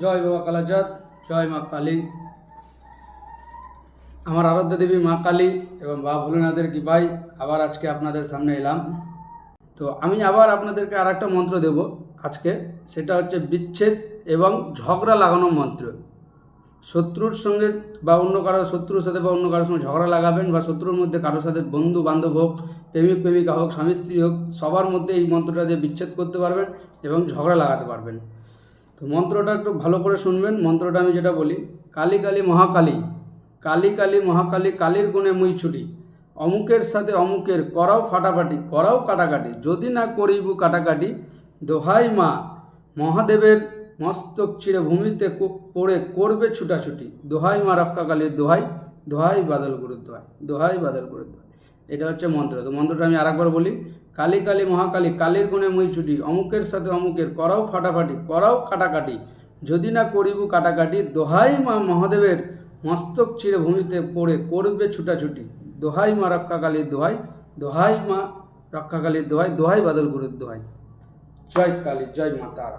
জয় বাবা কালাচাঁদ জয় মা কালী। আমার আরাধ্য দেবী মা কালী এবং বাবা ভোলেনাথের কৃপাই আবার আজকে আপনাদের সামনে এলাম। তো আমি আবার আপনাদেরকে আর একটা মন্ত্র দেব আজকে, সেটা হচ্ছে বিচ্ছেদ এবং ঝগড়া লাগানো মন্ত্র। শত্রুর সঙ্গে বা অন্য কারও শত্রুর সাথে বা অন্য কারোর সঙ্গে ঝগড়া লাগাবেন বা শত্রুর মধ্যে কারোর সাথে বন্ধু বান্ধব হোক, প্রেমিক প্রেমিকা হোক, স্বামী স্ত্রী হোক, সবার মধ্যে এই মন্ত্রটা দিয়ে বিচ্ছেদ করতে পারবেন এবং ঝগড়া লাগাতে পারবেন। তো মন্ত্রটা একটু ভালো করে শুনবেন, মন্ত্রটা আমি যেটা বলি, কালী কালী মহাকালী, কালী কালী মহাকালী কালীর গুণে মুই ছুটি। অমুকের সাথে অমুকের, করাও ফাটাফাটি, করাও কাটাকাটি, যদি না করিবু কাটাকাটি, দোহাই মা, মহাদেবের মস্তক চিড়ে ভূমিতে পড়ে করবে ছুটাছুটি। দোহাই মা রক্ষাকালীর দোহাই দোহাই বাদল গুরুর দোহাই দোহাই বাদল দোহাই। এটা হচ্ছে মন্ত্র। তো মন্ত্রটা আমি আরেকবার বলি কালী কালী মহাকালী, কালীর গুণে মই ছুটি, অমুকের সাথে অমুকের, করাও ফাটাফাটি, করাও কাটাকাটি যদি না করিব কাটাকাটি, দোহাই মা মহাদেবের মস্তক চিরে ভূমিতে পড়ে করবে ছুটাছুটি। দোহাই মা রক্ষাকালীর দোহাই দোহাই মা রক্ষাকালীর দোহাই দোহাই বাদল গুরুর দোহাই। জয় কালী, জয় মা তারা।